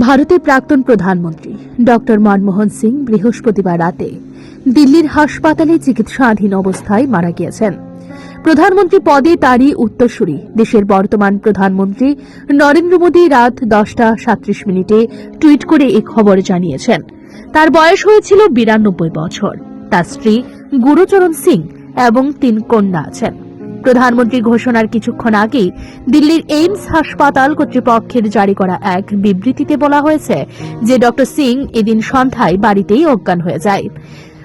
ভারতের প্রাক্তন প্রধানমন্ত্রী ডক্টর মনমোহন সিং বৃহস্পতিবার রাতে দিল্লির হাসপাতালে চিকিৎসাধীন অবস্থায় মারা গিয়েছেন। প্রধানমন্ত্রী পদে তারই উত্তরসূরি দেশের বর্তমান প্রধানমন্ত্রী নরেন্দ্র মোদী রাত দশটা সাত্রিশ মিনিটে টুইট করে এ খবর জানিয়েছেন। তার বয়স হয়েছিল বিরানব্বই বছর। তার স্ত্রী গুরুচরণ সিং এবং তিন কন্যা আছেন। প্রধানমন্ত্রী ঘোষণার কিছুক্ষণ আগেই দিল্লির এইমস হাসপাতাল কর্তৃপক্ষের জারি করা এক বিবৃতিতে বলা হয়েছে যে ডক্টর সিং এদিন সন্ধ্যায় বাড়িতেই অজ্ঞান হয়ে যায়।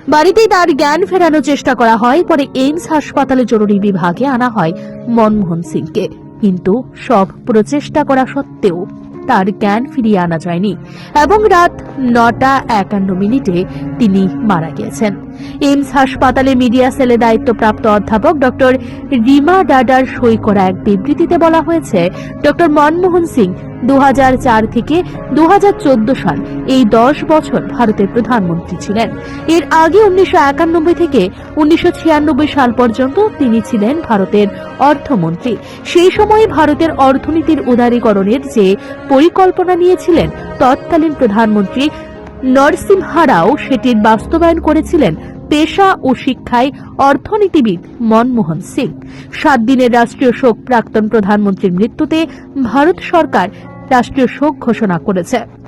বাড়িতেই তার জ্ঞান ফেরানোর চেষ্টা করা হয়, পরে এইমস হাসপাতালে জরুরি বিভাগে আনা হয় মনমোহন সিংকে। কিন্তু সব প্রচেষ্টা করা সত্ত্বেও তার জ্ঞান ফিরিয়ে আনা যায়নি এবং রাত নটা একান্ন মিনিটে তিনি মারা গিয়েছেন। এইমস হাসপাতালে মিডিয়া সেলে দায়িত্বপ্রাপ্ত অধ্যাপক ডক্টর রিমা ডাডার সই করা এক বিবৃতিতে বলা হয়েছে, ডক্টর মনমোহন সিং দু হাজার চার থেকে দু হাজার চোদ্দ সাল এই দশ বছর ভারতের প্রধানমন্ত্রী ছিলেন। এর আগে উনিশশো একানব্বই থেকে উনিশশো ছিয়ানব্বই সাল পর্যন্ত তিনি ছিলেন ভারতের অর্থমন্ত্রী। সেই সময় ভারতের অর্থনীতির উদারীকরণের যে পরিকল্পনা নিয়েছিলেন, তৎকালীন প্রধানমন্ত্রী নরসিমহা রাও সেটির বাস্তবায়ন করেছিলেন পেশা ও শিক্ষায় অর্থনীতিবিদ মনমোহন সিং। সাত দিনের রাষ্ট্রীয় শোক প্রাক্তন প্রধানমন্ত্রীর মৃত্যুতে ভারত সরকার রাষ্ট্রীয় শোক ঘোষণা করেছে।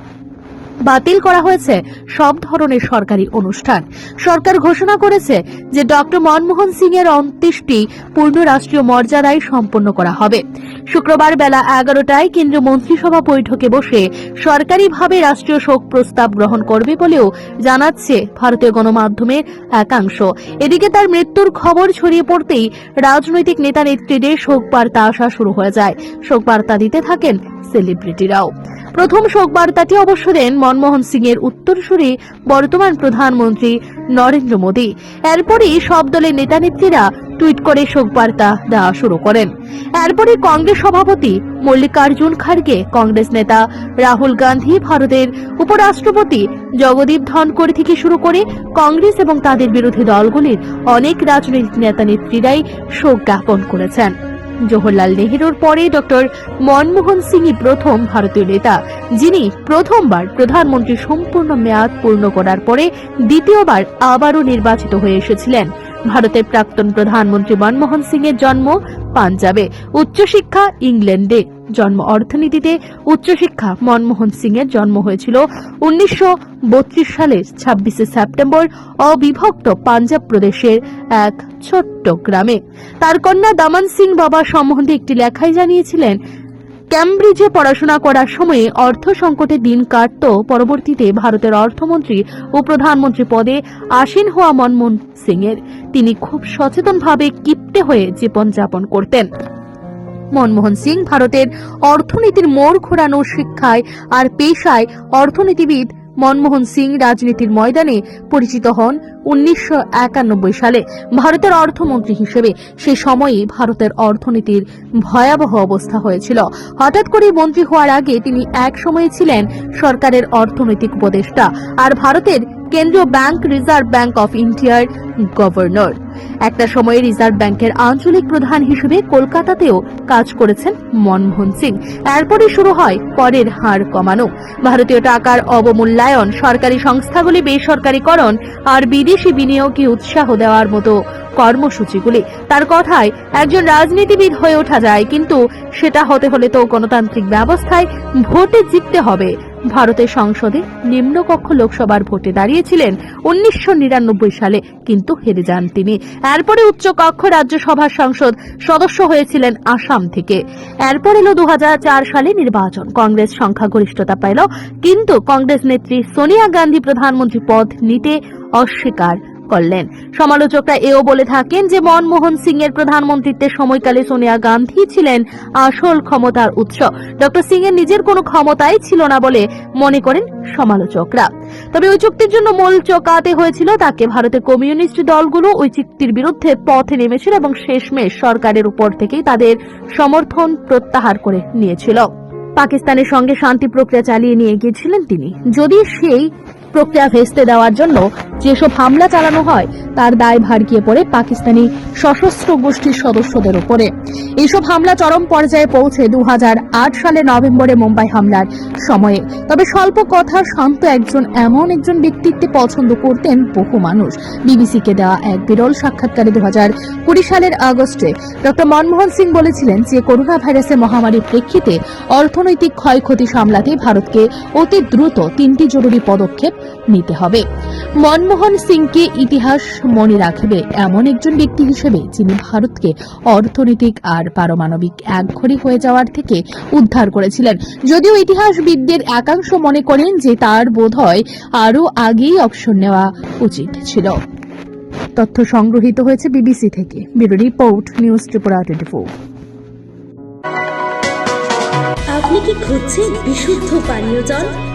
বাতিল করা হয়েছে সব ধরনের সরকারি অনুষ্ঠান। সরকার ঘোষণা করেছে যে ডক্টর মনমোহন সিং এর অন্ত্যেষ্টি পূর্ণ রাষ্ট্রীয় মর্যাদায় সম্পন্ন করা হবে। শুক্রবার বেলা এগারোটায় কেন্দ্রীয় মন্ত্রিসভা বৈঠকে বসে সরকারিভাবে রাষ্ট্রীয় শোক প্রস্তাব গ্রহণ করবে বলেও জানাচ্ছে ভারতীয় গণমাধ্যমের একাংশ। এদিকে তার মৃত্যুর খবর ছড়িয়ে পড়তেই রাজনৈতিক নেতা নেত্রীদের শোক বার্তা আসা শুরু হয়ে যায়। শোক বার্তা দিতে থাকেন সেলিব্রিটিরাও। প্রথম শোক বার্তাটি অবশ্য দেন মনমোহন সিং এর উত্তরসূরি বর্তমান প্রধানমন্ত্রী নরেন্দ্র মোদী। এরপরই সব দলের নেতা নেত্রীরা টুইট করে শোক বার্তা দেওয়া শুরু করেন। এরপরই কংগ্রেস সভাপতি মল্লিকার্জুন খাড়গে কংগ্রেস নেতা রাহুল গান্ধী, ভারতের উপরাষ্ট্রপতি জগদীপ ধনকড় থেকে শুরু করে কংগ্রেস এবং তাদের বিরোধী দলগুলির অনেক রাজনৈতিক নেতা নেত্রীরাই শোক জ্ঞাপন করেছেন। জওহরলাল নেহেরুর পরে ডক্টর মনমোহন সিংই প্রথম ভারতীয় নেতা, যিনি প্রথমবার প্রধানমন্ত্রী সম্পূর্ণ মেয়াদ পূর্ণ করার পরে দ্বিতীয়বার আবারও নির্বাচিত হয়ে এসেছিলেন। ভারতের প্রাক্তন প্রধানমন্ত্রী মনমোহন সিং এর জন্ম পাঞ্জাবে, উচ্চশিক্ষা ইংল্যান্ডে। জন্ম অর্থনীতিতে উচ্চশিক্ষা মনমোহন সিং এর জন্ম হয়েছিল উনিশশো সালের ছাব্বিশে সেপ্টেম্বর, অবিভক্ত পাঞ্জাব প্রদেশের এক ছোট্ট গ্রামে। তার কন্যা দামান সিং বাবা সম্বন্ধে একটি লেখায় জানিয়েছিলেন ক্যামব্রিজে পড়াশোনা করার সময়ে অর্থ সংকটে দিন কাটত। পরবর্তীতে ভারতের অর্থমন্ত্রী ও প্রধানমন্ত্রী পদে আসীন হওয়া মনমোহন সিং এর তিনি খুব সচেতনভাবে কিপ্টে হয়ে জীবনযাপন করতেন। মনমোহন সিং ভারতের অর্থনীতির মোড় ঘোরানো শিক্ষায় আর পেশায় অর্থনীতিবিদ মনমোহন সিং রাজনীতির ময়দানে পরিচিত হন উনিশশো একানব্বই সালে। ভারতের অর্থমন্ত্রী হিসেবে সে সময়ে ভারতের অর্থনীতির ভয়াবহ অবস্থা হয়েছিল। হঠাৎ করে মন্ত্রী হওয়ার আগে তিনি এক সময়ে ছিলেন সরকারের অর্থনৈতিক উপদেষ্টা আর ভারতের কেন্দ্রীয় ব্যাংক, রিজার্ভ ব্যাংক অফ ইন্ডিয়ার গভর্নর। একটা সময়ে রিজার্ভ ব্যাংকের আঞ্চলিক প্রধান হিসেবে কলকাতাতেও কাজ করেছেন মনমোহন সিং। এরপরই শুরু হয় করের হার কমানো। ভারতীয় টাকার অবমূল্যায়ন, সরকারি সংস্থাগুলি বেসরকারীকরণ আর বিদেশি বিনিয়োগকে উৎসাহ দেওয়ার মতো কর্মসূচিগুলি। তার কথায়, একজন রাজনীতিবিদ হয়ে ওঠা যায়, কিন্তু সেটা হতে হলে তো গণতান্ত্রিক ব্যবস্থায় ভোটে জিততে হবে। ভারতের সংসদে নিম্নকক্ষ লোকসভার ভোটে দাঁড়িয়েছিলেন উনিশশো নিরানব্বই সালে, কিন্তু হেরে যান তিনি। এরপরে উচ্চকক্ষ রাজ্যসভার সংসদ সদস্য হয়েছিলেন আসাম থেকে। এরপর এলো দু হাজার চার সালে নির্বাচন। কংগ্রেস সংখ্যাগরিষ্ঠতা পেল, কিন্তু কংগ্রেস নেত্রী সোনিয়া গান্ধী প্রধানমন্ত্রী পদ নিতে অস্বীকার। করলেন। সমালোচকরা এও বলে থাকেন যে, মনমোহন সিং এর প্রধানমন্ত্রীত্বের সময়কালে সোনিয়া গান্ধী ছিলেন আসল ক্ষমতার উৎস। ডক্টর সিং এর নিজের কোনো ক্ষমতাই ছিল না বলে মনে করেন সমালোচকরা। তবে ওই চুক্তির জন্য মূল চোকাতে হয়েছিল তাকে। ভারতের কমিউনিস্ট দলগুলো ওই চুক্তির বিরুদ্ধে পথে নেমেছিল এবং শেষমেশ সরকারের উপর থেকেই তাদের সমর্থন প্রত্যাহার করে নিয়েছিল। পাকিস্তানের সঙ্গে শান্তি প্রক্রিয়া চালিয়ে নিয়ে গিয়েছিলেন তিনি। যদি সেই প্রক্রিয়া ভেস্তে দেওয়ার জন্য যেসব হামলা চালানো হয়, তার দায় ভার গিয়ে পড়ে পাকিস্তানি সশস্ত্র গোষ্ঠীর সদস্যদের উপরে। এইসব হামলা চরম পর্যায়ে পৌঁছে দু সালে নভেম্বরে মুম্বাই হামলার সময়ে। তবে স্বল্প কথা শান্ত একজন, এমন একজন ব্যক্তিত্বে পছন্দ করতেন বহু মানুষ। বিবিসিকে দেওয়া এক বিরল সাক্ষাৎকারে দু কুড়ি সালের আগস্টে ডক্টর মনমোহন সিং বলেছিলেন যে করোনা ভাইরাসের মহামারীর প্রেক্ষিতে অর্থনৈতিক ক্ষয়ক্ষতি সামলাতে ভারতকে অতি দ্রুত তিনটি জরুরি পদক্ষেপ নিতে হবে। মনমোহন সিংকে ইতিহাস মনে রাখবে এমন একজন ব্যক্তি হিসেবে যিনি ভারতকে অর্থনৈতিক আর পারমাণবিক একঘরে হয়ে যাওয়ার থেকে উদ্ধার করেছিলেন। যদিও ইতিহাসবিদদের একাংশ মনে করেন যে তার বোধহয় আরও আগেই অবসর নেওয়া উচিত ছিল। তথ্য সংগ্রহীত হয়েছে বিবিসি থেকে। Bureau report, news Tripura twenty four. আপনি কি খুঁজছেন বিশুদ্ধ পানীয় জল?